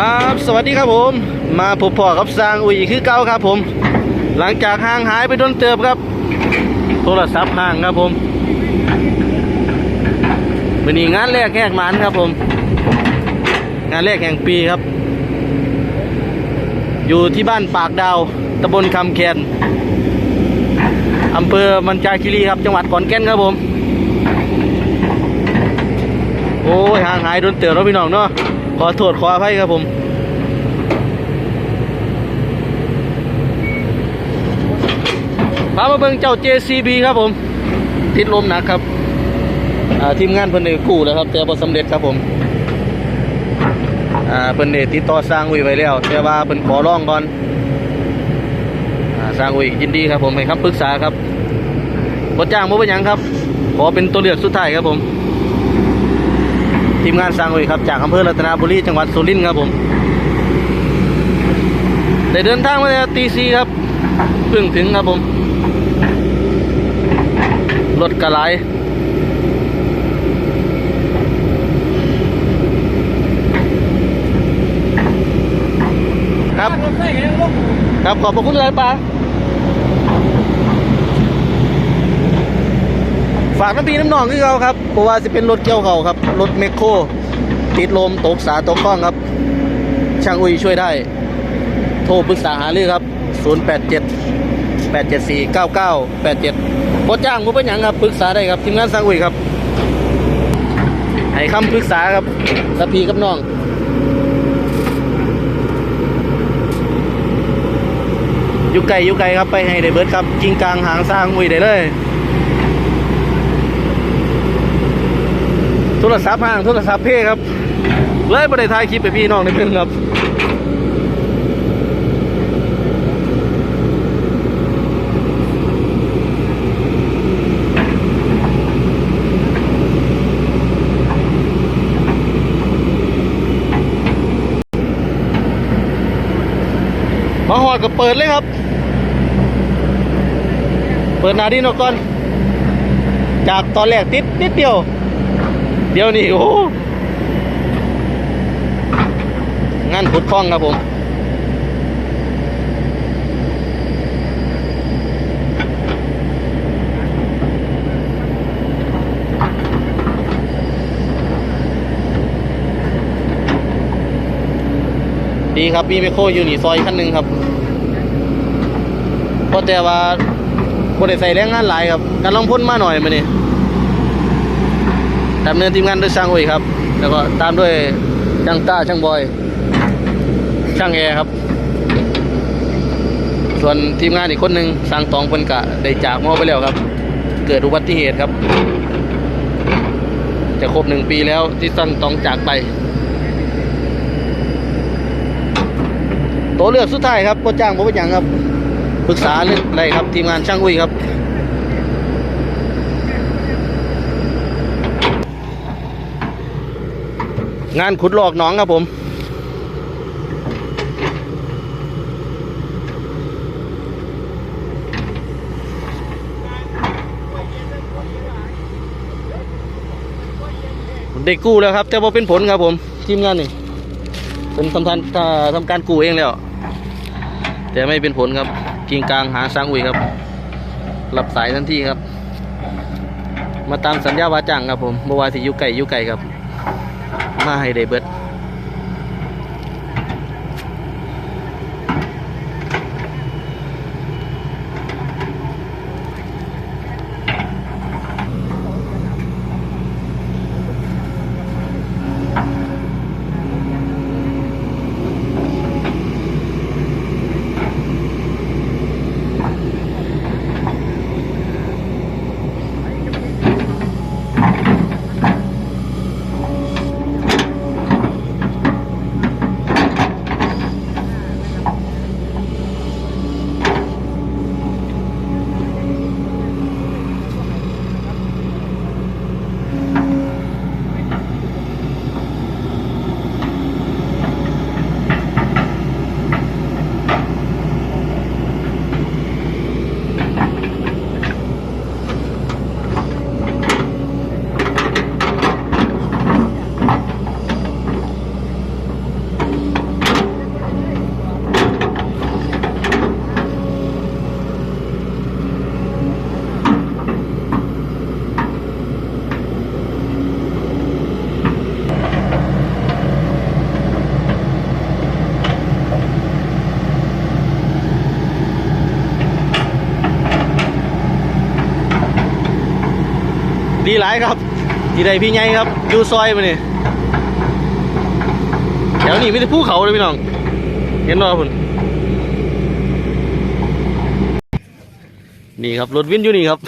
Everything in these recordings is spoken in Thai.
ครับ สวัสดีครับผม มาพบพ่อกับสร้างอุ๋ยคือเก่าครับผม หลังจากห่างหายไปโดนเติบครับ โทรศัพท์ห่างครับผมวันนี้งานแรกแหกมันครับผม งานแรกแห่งปีครับ อยู่ที่บ้านปากดาวตำบลคำแคนอำเภอมันจาคีรีครับ จังหวัดขอนแก่นครับผม โอ้ยห่างหายโดนเตือนแล้วพี่น้องเนาะ ขอโทษขออภัยครับผมพามาเบิ่งเจ้า JCB ครับผม ติดลมหนักครับทีมงานเพิ่นได้กู้แล้วครับ แต่บ่สำเร็จครับผมอ่าเพิ่นได้ติดต่อสร้างอุ้ยไว้แล้ว แต่ว่าเพิ่นขอร้องก่อนอ่าสร้างอุ้ยยินดีครับผมให้คำปรึกษาครับบ่จ้างบ่เป็นหยังครับ ขอเป็นตัวเลือกสุดท้ายครับผม ทีมงานสร้างอุยครับจากอำเภอรัตนบุรีจังหวัดสุรินทร์ครับผมได้เดินทางมาแต่ตีสีครับเพิ่งถึงครับผมรถกระไรครับ ครับขอบพระคุณเลยป้า ฝากน้ำพีน้ำนองคือเขาครับเพราะว่าจะเป็นรถเกี่ยวเขาครับ รถเมคโครติดลมตกสาตกข้องครับ ช่างอุ้ยช่วยได้ โทรปรึกษาหาเรื่องครับ 087 874 9987พอจ้างผมเป็นหยังครับปรึกษาได้ครับทีมงานสร้างอุ้ยครับให้คำปรึกษาครับสพีกับน้องอยู่ไกลอยู่ไกลครับไปให้ได้เบิร์ดครับ กิงกลางหางสร้างอุ้ยได้เลย โทรศัพท์ห่างโทรศัพท์เพ่ครับ เลยประเดี๋ยวถ่ายคลิปไปพี่น้องนิดนึงครับมาหอดก็เปิดเลยครับ เปิดนาดินก่อน จากตอนแรกติดนิดเดียว เดี๋ยวนี้โอ้โหงานขุดคล้องครับผมดีครับมีไมโครอยู่นี่ซอยขั้นหนึ่งครับเพราะแต่ว่าบริใส่แรงงานหลายครับการลองพ่นมาหน่อยมาเนี่ ดำเนินทีมงานด้วยช่างอุ้ยครับ แล้วก็ตามด้วยช่างต้าช่างบอย ช่างแอร์ครับ ส่วนทีมงานอีกคนหนึ่งสร้างตองเพิ่นกะได้จากมอไปแล้วครับ เกิดอุบัติเหตุครับ จะครบหนึ่งปีแล้วที่สร้างตองจากไปตัวเลือกสุดท้ายครับก็จ้างผมเป็นอย่างครับปรึกษาเรื่องอะไรครับทีมงานช่างอุ้ยครับ งานขุดหลอกหน้องครับผม ได้กู้แล้วครับ แต่ว่าเป็นผลครับผม ทีมงานนี่เป็นทำทันอ่าทำการกู้เองแล้ว แต่ไม่เป็นผลครับกิงกลางหาสร้างอุ้ยครับรับสายทันทีครับ มาตามสัญญาวาจ้างครับผมเมื่อวานที่อยุไก่ยุไก่ครับ มาให้ได้เบิด หลายครับดีใดพี่ใหญ่ครับอยูซอยมานี่แถวนี้ไมแต่ได้ภูเขาเลยพี่น้อง เห็นบ่ครับคุณนี่ครับรถวินอยู่นี่ครับ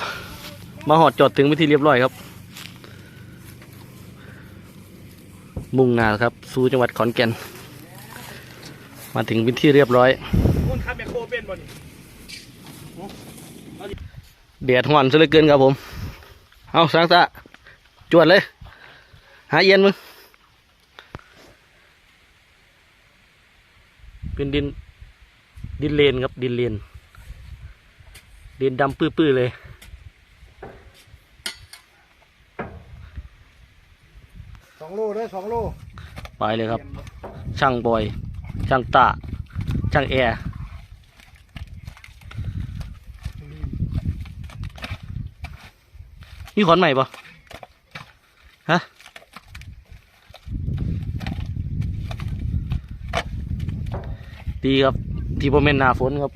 มาหอดจอดถึงไปนที่เรียบร้อยครับ มุ่งหน้าครับสู่จังหวัดขอนแก่น มาถึงเป็นที่เรียบร้อยคุณขับแมคโครเป็นบ่นี่เดียดหวานซะเหลือเกินครับผม เอาสังสะจวดเลย หาเย็นมึง เป็นดิน ดินเลนครับ ดินเลน ดินดำปื้อๆเลย สองโลเด้อสองโล ไปเลยครับ ช่างบอย ช่างตาช่างแอร์ มีขอนใหม่ปะฮะดีครับ ที่ผมเป็นหนาฝนครับ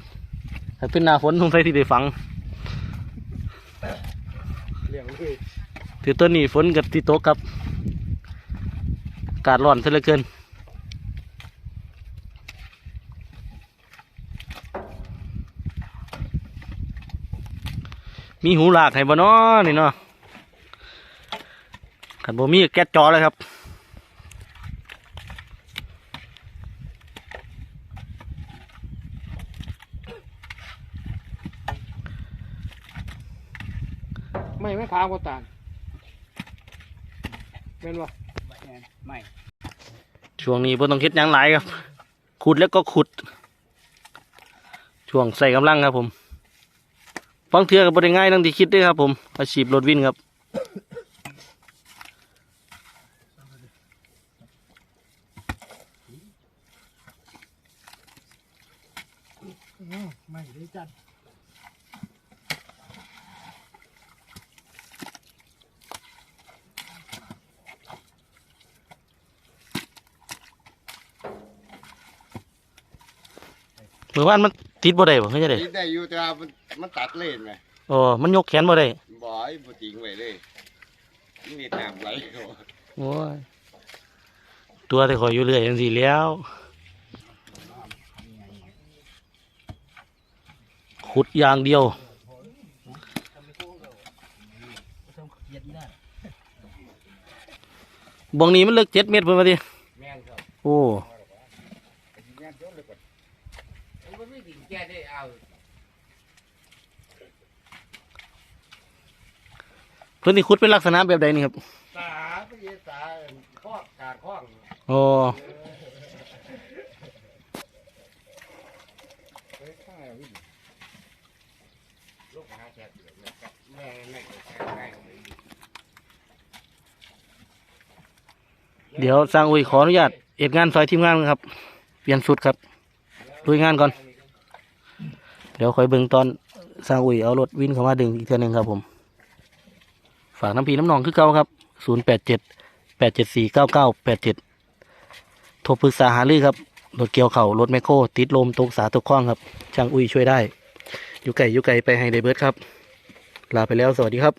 ถ้าเป็นหนาฝนสงสัยที่ได้ฟังเลี้ยงเลยถือต้นนี้ฝนกับที่โต๊ะครับอากาศร้อนซะเหลือเกินมีหูหลากให้บ่เนาะนี่เนาะ ขันบ่มีก็แก๊สจอเลยครับไม่ไม่ค้างก็ตานเป็นบ่ไม่ช่วงนี้บ่ต้องคิดหยังหลายครับ ขุดแล้วก็ขุด ช่วงใส่กำลังครับผมฟังเทือกับบ่ได้ง่ายทั้งที่คิดเด้วยครับผม อาชีพรถวินครับ ไม่ได้จัดเมื่อวานมันติดบ่ได้บ่เข้าใจได้คิดได้อยู่แต่ว่ามันมันตัดเล่นไหมอ๋อมันยกแขนบ่ได้บ่อยบ่จริงไว้เลยนี่น้ำไหลเขาโอ้ยตัวแต่ขอยอยู่เรื่อยจังซี่แหล้ว ขุดอย่างเดียวบองนี้มันเลิกเจ็ดเมตรเพิ่นมาดิแม่นครับโอ้แม่นจนเลยก่อนมันไม่ถึงแก้ได้เอาเพิ่นสิขุดเป็นลักษณะแบบใดนี่ครับตาไปเยตาข้อกาข้องโอ้ เฮ้ยข้างไหนวิ่งลูกหาแขกอยู่นะครับแม่ไม่ เดี๋ยวสร้างอุ้ยขออนุญาตเอ็ดงานซอยทีมงานครับ เปลี่ยนชุดครับลุยงานก่อน เดี๋ยวคอยเบิ่งตอนสร้างอุ้ยเอารถวินเข้ามาดึงอีกเทื่อหนึงครับผม ฝากน้ำพีน้ำหนองคือเก่าครับศูนย์แปดเจ็ดแปดเจ็ดสี่เก้าเก้าแปดเจ็ดโทรปรึกษาหารือครับรถเกี่ยวเข่ารถแมคโครติดลมตกสาตกคล้องครับช่างอุ้ยช่วยได้ อยู่ไก่อยู่ไก่ไปให้ได้เบิร์ดครับ ลาไปแล้วสวัสดีครับ